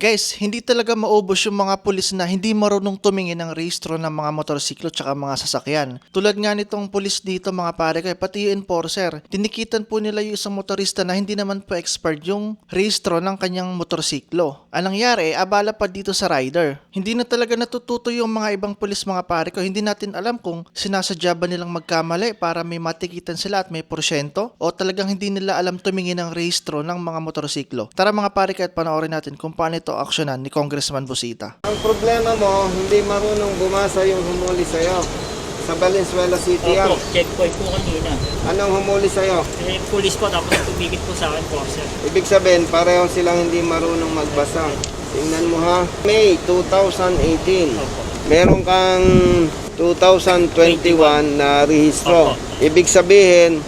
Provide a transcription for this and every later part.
Guys, hindi talaga maubos yung mga pulis na hindi marunong tumingin ng rehistro ng mga motorsiklo tsaka mga sasakyan. Tulad nga nitong pulis dito mga pare kay pati yung enforcer. Tinikitan po nila yung isang motorista na hindi naman po expert yung rehistro ng kanyang motorsiklo. Anong nangyari, abala pa dito sa rider. Hindi na talaga natututo yung mga ibang pulis mga pare ko. Hindi natin alam kung sinasadya ba nilang magkamali para may matikitan sila at may porsyento o talagang hindi nila alam tumingin ng rehistro ng mga motorsiklo. Tara mga pare kahit panoorin natin kung paano ito aksyonan ni Congressman Busita. Ang problema mo, hindi marunong bumasa yung humuli sa'yo. Sa Valenzuela City yan. Opo, checkpoint po kanina. Anong humuli sa'yo? Eh, police po, tapos tumigit po sa akin po, sir. Ibig sabihin, pareho silang hindi marunong magbasa. Tingnan mo ha. May 2018. Opo. Meron kang 2021 na rehistro. Ibig sabihin,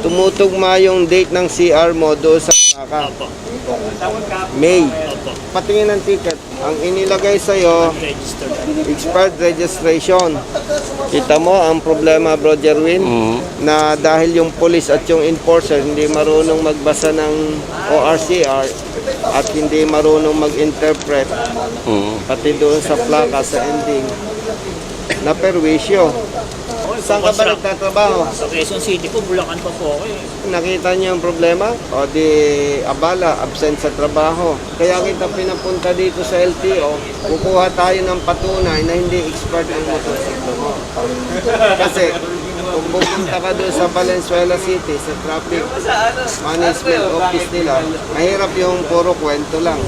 tumutugma yung date ng CR mo doon sa plaka. Opo. May. Patingin ng ticket. Ang inilagay sa'yo, Registered. expired registration. Kita mo ang problema, Bro Jerwin, na dahil yung police at yung enforcer hindi marunong magbasa ng ORCR at hindi marunong mag-interpret, pati doon sa plaka sa ending, na perwisyo. Saan ka ba nagtatrabaho? Sa Quezon City po, Bulacan pa po ako eh. Nakita niyo ang problema? O di abala, absent sa trabaho. Kaya kita pinapunta dito sa LTO, kukuha tayo ng patunay na hindi expert ang motorsiklo mo. Kasi kung pupunta ka doon sa Valenzuela City, sa traffic management office nila, mahirap yung puro kwento lang.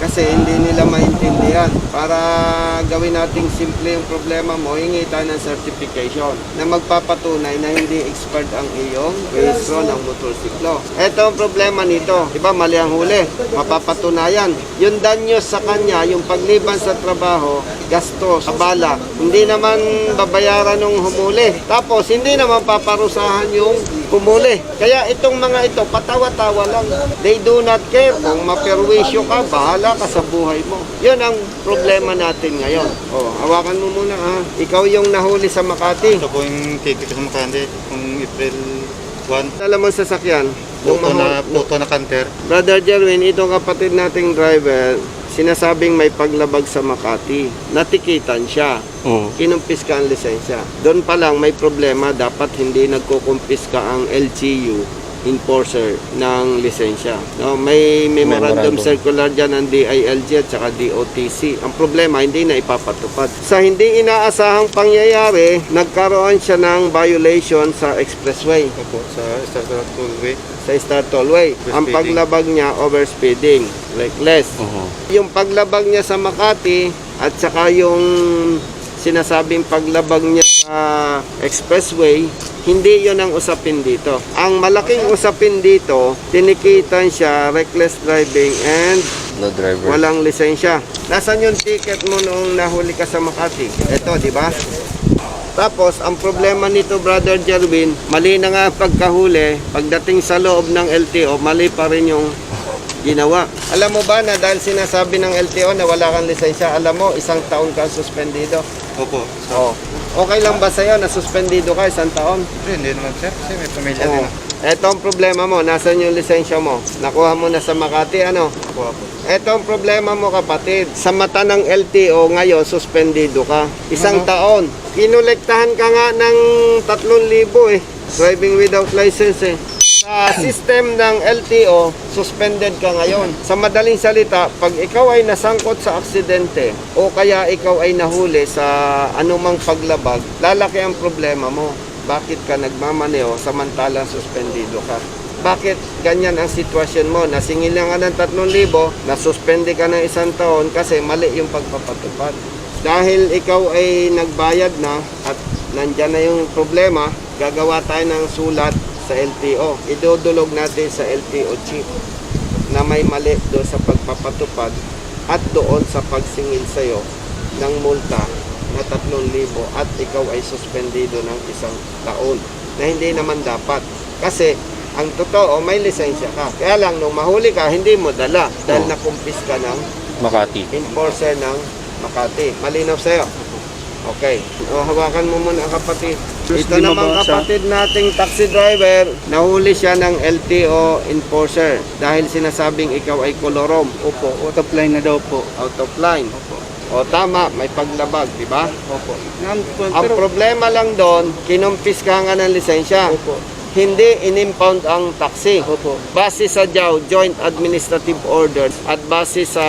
Kasi hindi nila maintindihan. Para gawin nating simple yung problema mo, hingi tayo ng certification na magpapatunay na hindi expert ang iyong rehistro ng motorsiklo. Ito ang problema nito. Diba, mali ang huli. Mapapatunayan. Yung danyo sa kanya, yung pagliban sa trabaho, gastos, abala, hindi naman babayaran ng humuli. Tapos, hindi naman paparusahan yung humuli. Kaya itong mga ito, patawa-tawa lang. They do not care kung maperwisyo ka, bahala ka sa buhay mo. Yun ang problema natin ngayon. Oh, hawakan mo muna ha. Ikaw yung nahuli sa Makati. Ito po yung ticket sa Makande, kung April 1. Alam mo sa sakyan, Puto na, puto na kanter. Brother Jerwin, itong kapatid nating driver, sinasabing may paglabag sa Makati. Natikitan siya. Kinumpis ka ang lisensya. Doon pa lang may problema, dapat hindi nagkukumpis ka ang LGU enforcer ng lisensya. No, may memorandum, Memorandum. circular dyan ng DILG at saka DOTC. Ang problema, hindi na ipapatupad. Sa hindi inaasahang pangyayari, nagkaroon siya ng violation sa expressway Opo, sa Startup Tollway. sa Star Tollway. Ang paglabag niya, overspeeding, reckless. Yung paglabag niya sa Makati at saka yung sinasabing paglabag niya sa expressway, hindi yon ang usapin dito. Ang malaking usapin dito, tinikitan siya reckless driving and No driver. walang lisensya. Nasaan yung ticket mo noong nahuli ka sa Makati? Ito, di ba? Tapos, ang problema nito, Brother Jerwin, mali na nga pagkahuli, pagdating sa loob ng LTO, mali pa rin yung ginawa. Alam mo ba na dahil sinasabi ng LTO na wala kang lisensya, alam mo, isang taon ka suspendido? Opo. Oh. So, Okay lang ba sa'yo na suspendido ka isang taon? Siyempre, hindi naman sir, kasi may pamilya Oo. din. Ito ang problema mo, nasan yung lisensya mo? Nakuha mo na sa Makati, ano? Opo, opo. Ito ang problema mo kapatid. Sa mata ng LTO ngayon, suspendido ka. Isang taon. Kinolektahan ka nga ng 3,000 eh. Driving without license eh. Sa system ng LTO, suspended ka ngayon. Sa madaling salita, pag ikaw ay nasangkot sa aksidente o kaya ikaw ay nahuli sa anumang paglabag, lalaki ang problema mo. Bakit ka nagmamaneo samantalang suspendido ka? Bakit ganyan ang sitwasyon mo? Nasingil na nga ng 3,000, nasuspende ka ng isang taon kasi mali yung pagpapatupad. Dahil ikaw ay nagbayad na at nandyan na yung problema, gagawa tayo ng sulat sa LTO. Idudulog natin sa LTO chief na may mali doon sa pagpapatupad at doon sa pagsingil sa'yo ng multa na 3,000 at ikaw ay suspendido ng isang taon na hindi naman dapat. Kasi ang totoo, may lisensya ka. Kaya lang, nung mahuli ka, hindi mo dala dahil Oh. nakumpis ka ng Makati. enforcer ng Makati. Malinaw sa'yo? Okay. O, hawakan mo muna kapatid. Ito namang kapatid nating taxi driver, nahuli siya ng LTO enforcer dahil sinasabing ikaw ay kolorom. Opo, out of line na daw po. out of line. O tama, may paglabag, di ba? Opo. Ang problema lang doon, kinumpis ka nga ng lisensya. Opo. Hindi inimpound ang taxi. Opo. Base sa JAW, Joint Administrative Order, at base sa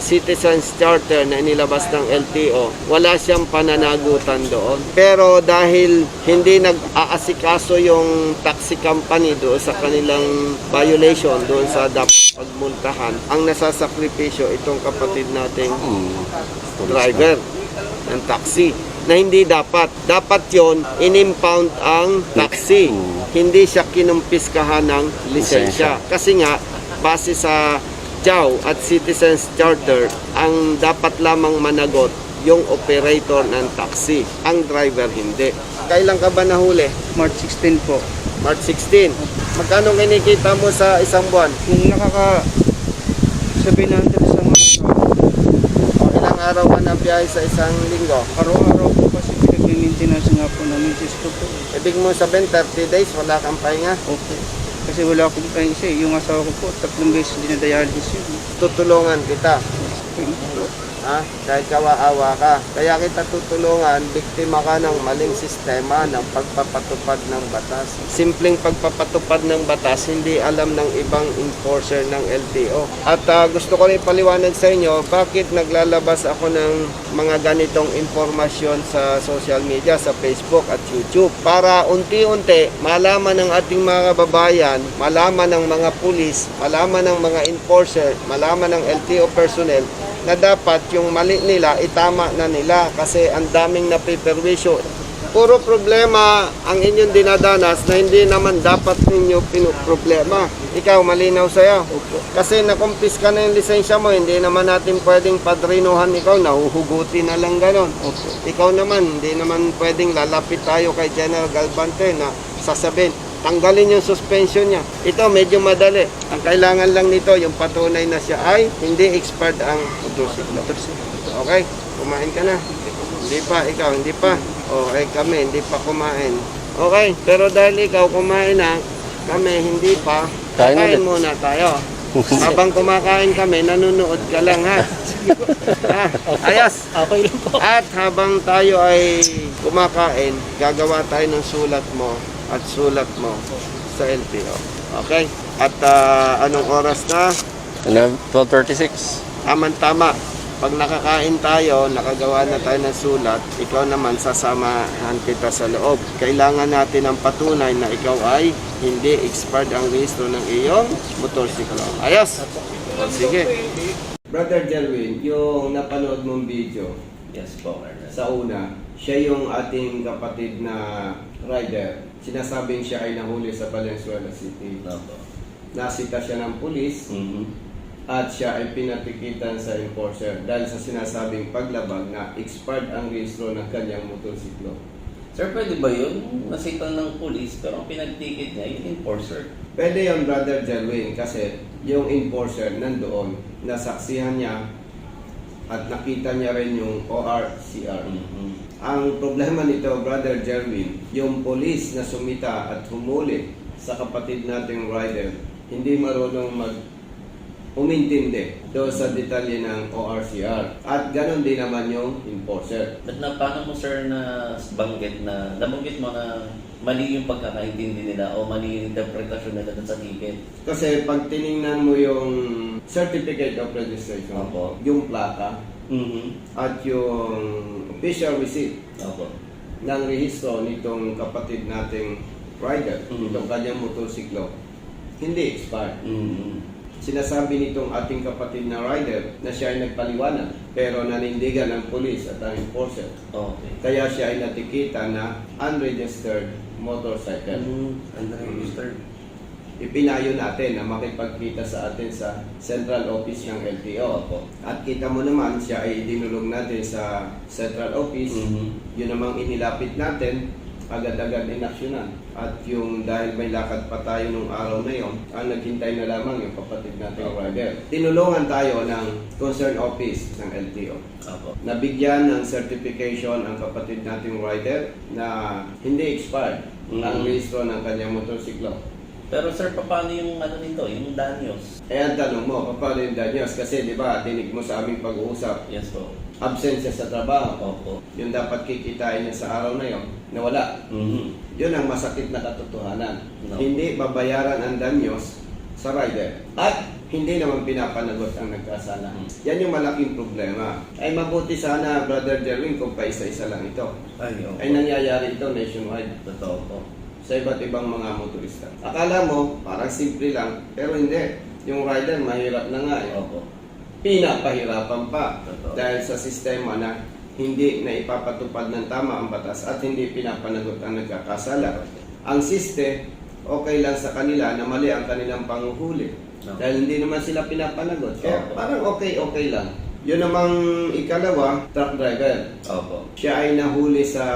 Citizens Charter na inilabas ng LTO, wala siyang pananagutan doon. Pero dahil hindi nag-aasikaso yung taxi company doon sa kanilang violation, doon sa dapat pagmultahan, ang nasasakripisyo itong kapatid nating driver ng taxi na hindi dapat. Dapat yon inimpound ang taxi. Hindi siya kinumpiskahan ng lisensya. Kasi nga, base sa JAW at Citizens Charter, ang dapat lamang managot yung operator ng taxi. Ang driver hindi. Kailan ka ba nahuli? March 16 po. March 16. Magkano kinikita mo sa isang buwan? Kung nakaka 700 sa mga O ilang araw ka na biyahe sa isang linggo? araw-araw po kasi pinag-maintenance nga po ng misis ko po. Ibig mo sabihin 30 days wala kang pahinga? Opo. Kasi wala akong kain kasi yung asawa ko po, tatlong beses dinadialysis yun. Tutulungan kita. Ha? Kahit kawa-awa ka. Kaya kita tutulungan, biktima ka ng maling sistema ng pagpapatupad ng batas. Simpleng pagpapatupad ng batas, hindi alam ng ibang enforcer ng LTO. At ah, gusto ko rin paliwanag sa inyo, bakit naglalabas ako ng mga ganitong informasyon sa social media, sa Facebook at YouTube. Para unti-unti, malaman ng ating mga kababayan, malaman ng mga pulis, malaman ng mga enforcer, malaman ng LTO personnel na dapat yung mali nila itama na nila kasi ang daming napiperwisyo. Puro problema ang inyong dinadanas na hindi naman dapat ninyo pinoproblema. Ikaw, malinaw sa'yo. Kasi nakumpis ka na yung lisensya mo, hindi naman natin pwedeng padrinuhan ikaw, nahuhuguti na lang ganon. Ikaw naman, hindi naman pwedeng lalapit tayo kay General Galvante na sasabihin, tanggalin yung suspension niya. Ito, medyo madali. Ang kailangan lang nito, yung patunay na siya ay hindi expired ang motorsiklo. Okay, kumain ka na. Hindi pa, ikaw, hindi pa. Okay, kami, hindi pa kumain. Okay, pero dahil ikaw kumain na, kami hindi pa, kain muna tayo. Habang kumakain kami, nanonood ka lang ha. ha? Ayos. Okay lang po. At habang tayo ay kumakain, gagawa tayo ng sulat mo at sulat mo sa LTO. Okay? At ah, anong oras na? Ano, 1236. Tama-tama. Pag nakakain tayo, nakagawa na tayo ng sulat, ikaw naman sasamahan kita sa loob. Kailangan natin ang patunay na ikaw ay hindi expired ang rehistro ng iyong motorsiklo. Ayos? O, sige. Brother Jelwin, yung napanood mong video, Yes po, sa una, siya yung ating kapatid na rider. Sinasabing siya ay nahuli sa Valenzuela City. Opo. Nasita siya ng pulis Mhm. at siya ay pinatikitan sa enforcer dahil sa sinasabing paglabag na expired ang rehistro ng kanyang motorsiklo. Sir, pwede ba yun? Nasitan ng police pero ang pinag-ticket niya yung enforcer. Pwede yon Brother Jelwin kasi yung enforcer nandoon, nasaksihan niya at nakita niya rin yung ORCR. Mhm. Ang problema nito, Brother Jerwin, yung polis na sumita at humuli sa kapatid nating rider, hindi marunong mag umintindi doon sa detalye ng ORCR. At ganon din naman yung enforcer. At na, paano mo sir na banggit na, nabanggit mo na mali yung pagkakaintindi nila o mali yung interpretasyon nila dun sa ticket? Kasi pag tiningnan mo yung certificate of registration, Opo. yung plaka, Mhm. at yung official receipt Opo. ng rehistro nitong kapatid nating rider, Mhm. itong kanyang motorsiklo, hindi expired. Mhm. Sinasabi nitong ating kapatid na rider na siya ay nagpaliwanag pero nanindigan ng pulis at ang enforcer. Okay. Kaya siya ay natikita na unregistered motorcycle. Mhm. Unregistered. Ipinayo natin na makipagkita sa atin sa central office ng LTO. Opo. At kita mo naman siya ay dinulong natin sa central office. Mhm. Yun namang inilapit natin agad-agad inaksyonan. At yung dahil may lakad pa tayo nung araw na yon, ang naghintay na lamang yung kapatid nating rider. Tinulungan tayo ng concern office ng LTO. Opo. Nabigyan ng certification ang kapatid nating rider na hindi expired ang Mm. rehistro ng kanyang motorsiklo. Pero sir, paano yung ano nito, yung danyos? Eh ang tanong mo, paano yung danyos? Kasi di ba, dinig mo sa aming pag-uusap, Yes po. absent siya sa trabaho. Opo. Yung dapat kikitain niya sa araw na yon, nawala. Mhm. Yun ang masakit na katotohanan. No. Hindi babayaran ang danyos sa rider. At hindi naman pinapanagot ang nagkasala. Mm. Yan yung malaking problema. Ay mabuti sana, Brother Jerwin, kung paisa-isa lang ito. Ay, opo. Ay nangyayari ito nationwide Totoo po. Sa iba't ibang mga motorista. Akala mo, parang simple lang, pero hindi. Yung rider, mahirap na nga eh. Opo. Pinapahirapan pa Totoo. dahil sa sistema na hindi na ipapatupad ng tama ang batas at hindi pinapanagot ang nagkakasala. Ang siste, okay lang sa kanila na mali ang kanilang panguhuli. No. Dahil hindi naman sila pinapanagot. Kaya Opo. parang okay-okay lang. Yun namang ikalawa, truck driver. Opo. Siya ay nahuli sa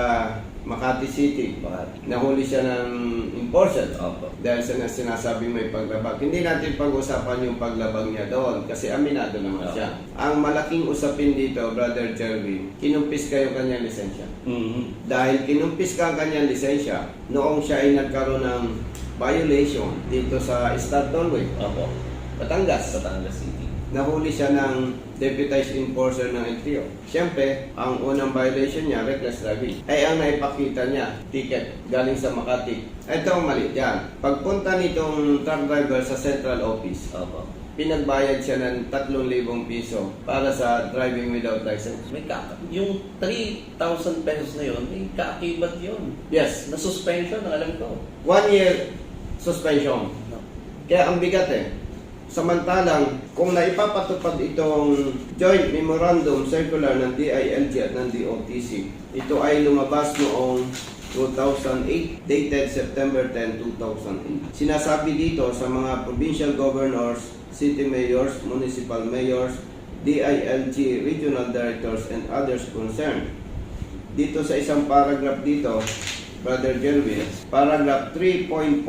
Makati City. Bakit? Nahuli siya ng enforcer. Opo. Dahil sa na sinasabi may paglabag. Hindi natin pag-usapan yung paglabag niya doon kasi aminado naman Okay. siya. Ang malaking usapin dito, Brother Jerwin, kinumpis kayo kanyang lisensya. Mhm. Dahil kinumpis ka ang kanyang lisensya, noong siya ay nagkaroon ng violation dito sa Star Tollway, Opo. Batangas. Batangas. Nahuli siya ng deputized enforcer ng LTO. Siyempre, ang unang violation niya, reckless driving. Ay ang naipakita niya, ticket, galing sa Makati. Ito ang mali yan. Pagpunta nitong truck driver sa central office, Opo. pinagbayad siya ng 3,000 piso para sa driving without license. May kaka... Yung 3,000 pesos na yun, may kaakibat yun. Yes, Na suspension, ang alam ko. one year suspension. No. Kaya ang bigat eh. Samantalang, kung naipapatupad itong joint memorandum circular ng DILG at ng DOTC, ito ay lumabas noong 2008, dated September 10, 2008. Sinasabi dito sa mga provincial governors, city mayors, municipal mayors, DILG regional directors, and others concerned. Dito sa isang paragraph dito, Brother Jervin, paragraph 3.4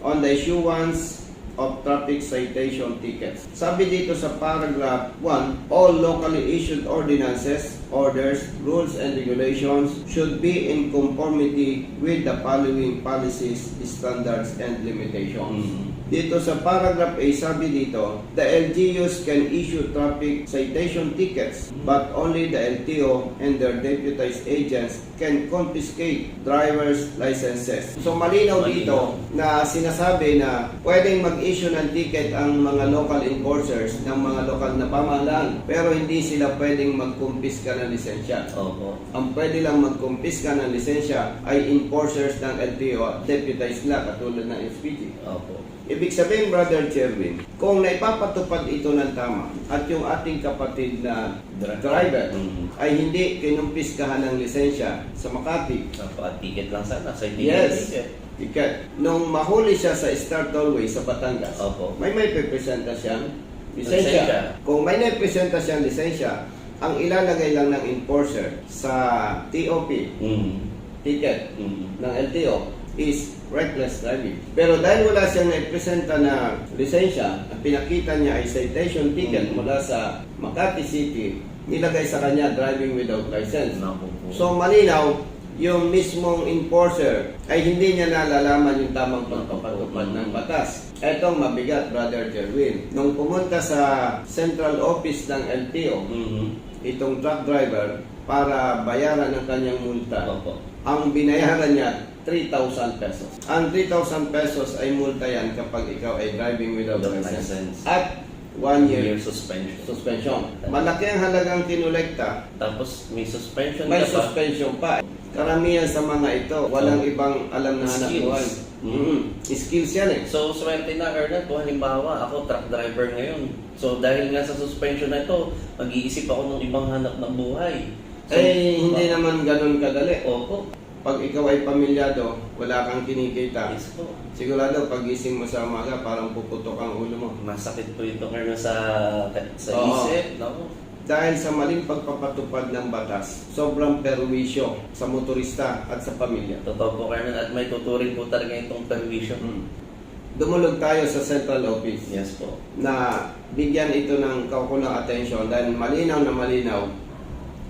on the issuance of traffic citation tickets. Sabi dito sa paragraph 1, all locally issued ordinances, orders, rules, and regulations should be in conformity with the following policies, standards, and limitations. Mhm. Dito sa paragraph A, sabi dito, the LGUs can issue traffic citation tickets, but only the LTO and their deputized agents can confiscate driver's licenses. So malinaw dito na sinasabi na pwedeng mag-issue ng ticket ang mga local enforcers ng mga lokal na pamahalaan, pero hindi sila pwedeng mag-confisca ng lisensya. Opo. Ang pwede lang mag-confisca ng lisensya ay enforcers ng LTO at deputized na katulad ng SPG. Opo. Ibig sabihin, Brother Cherwin, kung naipapatupad ito ng tama at yung ating kapatid na driver Mhm. ay hindi kinumpiskahan ng lisensya sa Makati, Opo, at ticket lang sana. Sa Yes. ticket. ticket, nung mahuli siya sa Star Tollway sa Batangas, Opo. may may pipresenta siyang Lisensya. lisensya. Kung may naipresenta siyang lisensya, ang ilalagay lang ng enforcer sa TOP, Mhm. ticket, Mhm. ng LTO is reckless driving. Pero dahil wala siyang naipresenta na lisensya at pinakita niya ay citation ticket Mm. mula sa Makati City, nilagay sa kanya driving without license. So malinaw, yung mismong enforcer ay hindi niya nalalaman yung tamang pagpapatupad ng batas. Etong mabigat, Brother Jerwin. Nung pumunta sa central office ng LTO, Mhm. itong truck driver para bayaran ang kanyang multa Opo. ang binayaran niya 3,000 pesos. Ang 3,000 pesos ay multa yan kapag ikaw ay driving without Without license. license. At one year Year suspension. suspension. Malaki ang halagang kinolekta, Tapos may suspension may ka pa. suspension pa. Karamihan sa mga ito, walang ibang alam na hanap Skills. buhay. Mm. Skills yan eh. So, swerte na, Ernest. Kung halimbawa, ako truck driver ngayon. So, dahil nga sa suspension na ito, mag-iisip ako ng ibang hanap ng buhay. So, eh, hindi naman ganun kadali. Opo. Pag ikaw ay pamilyado, wala kang kinikita. Yes po. Sigurado, pag gising mo sa umaga, parang puputok ang ulo mo. Masakit po ito, Ernest, sa, sa Oo. isip. No? dahil sa maling pagpapatupad ng batas, sobrang perwisyo sa motorista at sa pamilya. Totoo po, Colonel. At may tuturing po talaga itong permission. Hmm. Dumulog tayo sa central office Yes po. na bigyan ito ng kaukulang atensyon dahil malinaw na malinaw,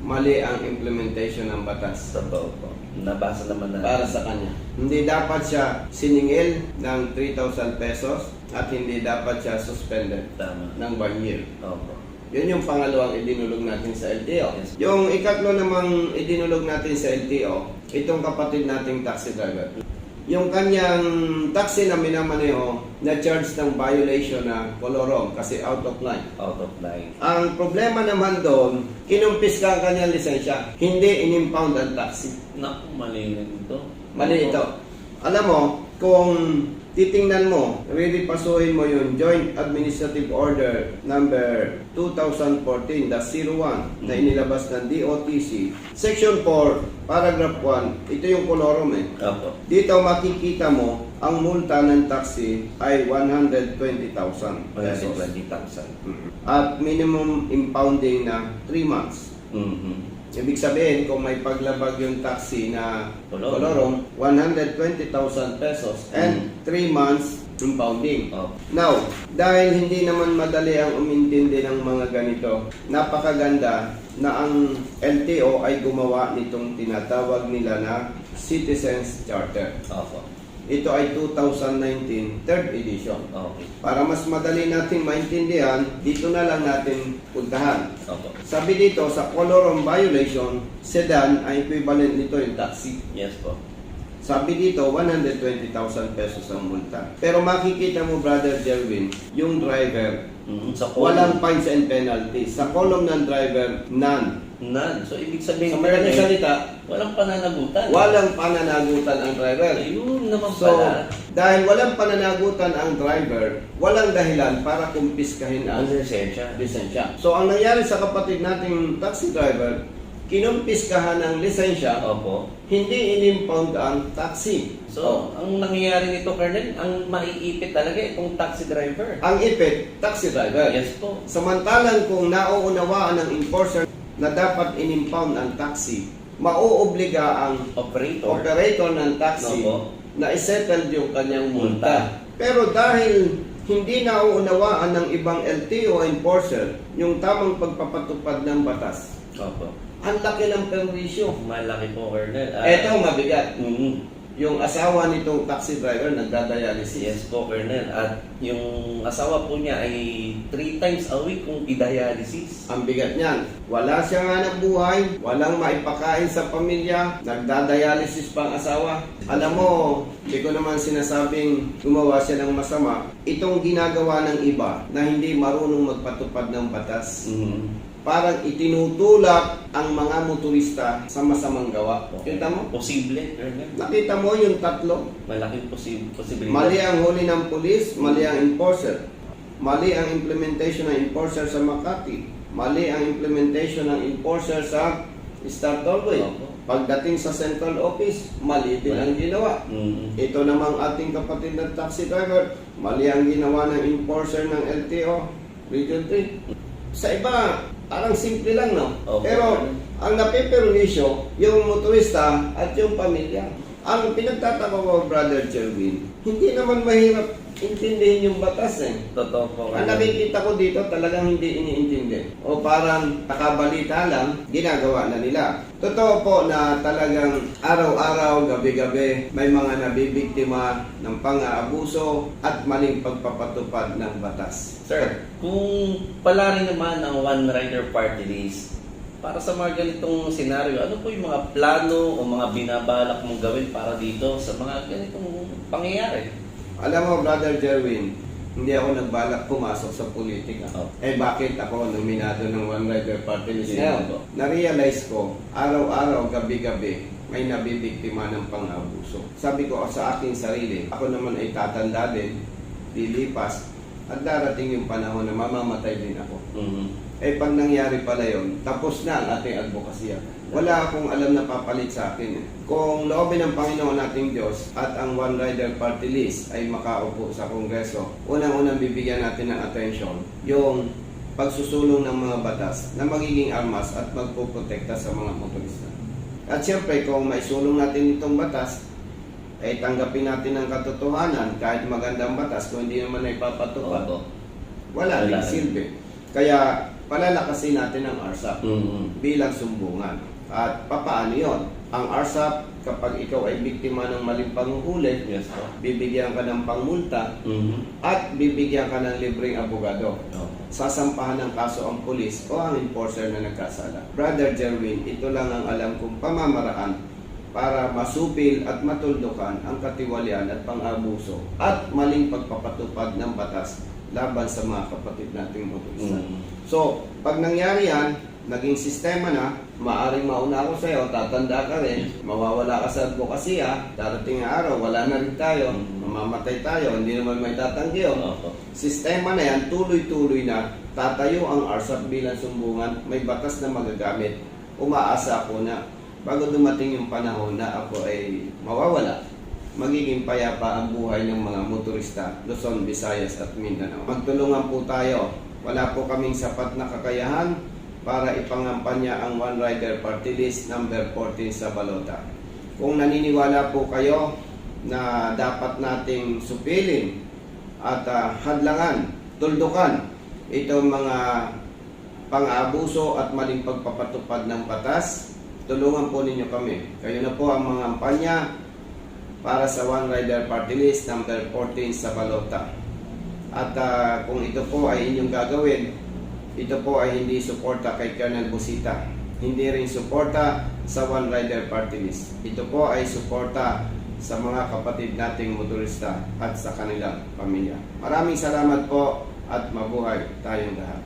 mali ang implementation ng batas Totoo po. Nabasa naman na. para sa kanya. Hindi dapat siya siningil ng 3,000 pesos at hindi dapat siya suspended Tama. ng one year. Opo. Yun yung pangalawang idinulog natin sa LTO. Yes. Yung ikatlo namang idinulog natin sa LTO, itong kapatid nating taxi driver. Yung kanyang taxi na minamaneho na charge ng violation na kolorom kasi out of line. Out of line. Ang problema naman doon, kinumpis ka ang kanyang lisensya. Hindi inimpound ang taxi. Naku, mali na dito. Mali ito. Alam mo, kung titingnan mo, riripasuhin mo yung Joint Administrative Order number 2014-01 na inilabas ng DOTC, Section 4, Paragraph 1, ito yung kolorom eh. Opo. Dito makikita mo, ang multa ng taxi ay 120,000 pesos. 120,000. Mhm. At minimum impounding na 3 months. Mhm. Ibig sabihin, kung may paglabag yung taxi na Kolorong. kolorong, 120,000 pesos and 3 months impounding. Opo. Now, dahil hindi naman madali ang umintindi ng mga ganito, napakaganda na ang LTO ay gumawa nitong tinatawag nila na Citizens Charter. Opo. Ito ay 2019 third edition. Okay. Para mas madali nating maintindihan, dito na lang natin puntahan. Opo. Sabi dito, sa colorum violation, sedan ay equivalent nito yung taxi. Yes po. Sabi dito, 120,000 pesos ang multa. Pero makikita mo, Brother Jerwin, yung driver, Mhm. Sa column. walang fines and penalties. Sa column ng driver, none. None. So, ibig Sa sabihin, madaling Colonel, salita, walang pananagutan. walang pananagutan ang driver. Ayun naman So, pala. dahil walang pananagutan ang driver, walang dahilan para kumpiskahin ang lisensya. lisensya. So, ang nangyari sa kapatid nating taxi driver, kinumpiskahan ang lisensya, Opo. hindi inimpound ang taxi. So, ang nangyayari nito, Colonel, ang maiipit talaga itong taxi driver. ang ipit, taxi driver. Yes po. Samantalang kung nauunawaan ng enforcer na dapat inimpound ang taxi, mauobliga ang Operator. operator ng taxi Opo. na isettle yung kanyang Multa. multa. Pero dahil hindi nauunawaan ng ibang LTO enforcer yung tamang pagpapatupad ng batas, Opo. ang laki ng perwisyo. Malaki po, Colonel. Ah, Ito mabigat. mhm. Yung asawa nitong taxi driver nagdadialysis. Yes po, Colonel. At yung asawa po niya ay three times a week kung i-dialysis. Ang bigat niyan. Wala siyang hanap buhay, walang maipakain sa pamilya, nagdadialysis pa ang asawa. Alam mo, hindi ko naman sinasabing gumawa siya ng masama. Itong ginagawa ng iba na hindi marunong magpatupad ng batas. Mhm. Parang itinutulak ang mga motorista sa masamang gawa. Kita mo? Posible. Nakita mo yung tatlo? Malaking posi- posibilidad. Mali ang huli ng pulis, mali ang enforcer. Mali ang implementation ng enforcer sa Makati. Mali ang implementation ng enforcer sa Star Tollway. Pagdating sa central office, mali din ang ginawa. Mhm. Ito namang ating kapatid na taxi driver, mali ang ginawa ng enforcer ng LTO, Region 3. Sa iba, parang simple lang, no? Opo. Pero ang napiperwisyo, yung motorista at yung pamilya. Ang pinagtataka ko, Brother Jerwin, hindi naman mahirap intindihin yung batas eh. Totoo po, Ang nakikita ko dito talagang hindi iniintindi. O parang nakabalita lang, ginagawa na nila. Totoo po na talagang araw-araw, gabi-gabi, may mga nabibiktima ng pang-aabuso at maling pagpapatupad ng batas. Sir, kung pala rin naman ang One Rider Party List, para sa mga ganitong senaryo, ano po yung mga plano o mga binabalak mong gawin para dito sa mga ganitong pangyayari? Alam mo, Brother Jerwin, hindi ako nagbalak pumasok sa politika. Oh. Eh bakit ako nominado ng One Rider Party List Yeah. ngayon? Na-realize ko, araw-araw, gabi-gabi, may nabibiktima ng pang-abuso. Sabi ko sa aking sarili, ako naman ay tatanda din, lilipas, at darating yung panahon na mamamatay din ako. Mhm. Eh pag nangyari pala yun, tapos na ang ating advokasya. Wala akong alam na papalit sa akin. Kung loobin ng Panginoon nating Diyos at ang One Rider Party List ay makaupo sa Kongreso, unang-unang bibigyan natin ng atensyon yung pagsusulong ng mga batas na magiging armas at magpoprotekta sa mga motorista. At siyempre, kung maisulong natin itong batas, ay tanggapin natin ang katotohanan kahit magandang batas kung hindi naman ay papatupad, Opo. wala Wala silbi. Kaya palalakasin natin ang ARSAP Mm. bilang sumbungan. At papaano yon? Ang ARSAP, kapag ikaw ay biktima ng maling panguhuli, Yes po. bibigyan ka ng pangmulta Mhm. at bibigyan ka ng libreng abogado. Opo. Sasampahan ng kaso ang pulis o ang enforcer na nagkasala. Brother Jerwin, ito lang ang alam kong pamamaraan para masupil at matuldukan ang katiwalian at pang-abuso at maling pagpapatupad ng batas laban sa mga kapatid nating motorista. Mm. So, pag nangyari yan, naging sistema na, maaring mauna ako sa'yo, tatanda ka rin, mawawala ka sa advokasya, darating ang araw, wala na rin tayo, mamamatay tayo, hindi naman may tatanggi yun. Opo. Sistema na yan, tuloy-tuloy na, tatayo ang ARSAP bilang sumbungan, may batas na magagamit. Umaasa ako na, bago dumating yung panahon na ako ay mawawala, magiging payapa ang buhay ng mga motorista, Luzon, Visayas at Mindanao. Magtulungan po tayo. Wala po kaming sapat na kakayahan para ipangampanya ang One Rider Party List number 14 sa Balota. Kung naniniwala po kayo na dapat nating supilin at ah, hadlangan, tuldukan itong mga pang-abuso at maling pagpapatupad ng batas, tulungan po ninyo kami. Kayo na po ang mga ampanya para sa One Rider Party List number 14 sa Balota. At ah, kung ito po ay inyong gagawin, ito po ay hindi suporta kay Colonel Busita. Hindi rin suporta sa One Rider Party List. Ito po ay suporta sa mga kapatid nating motorista at sa kanilang pamilya. Maraming salamat po at mabuhay tayong lahat.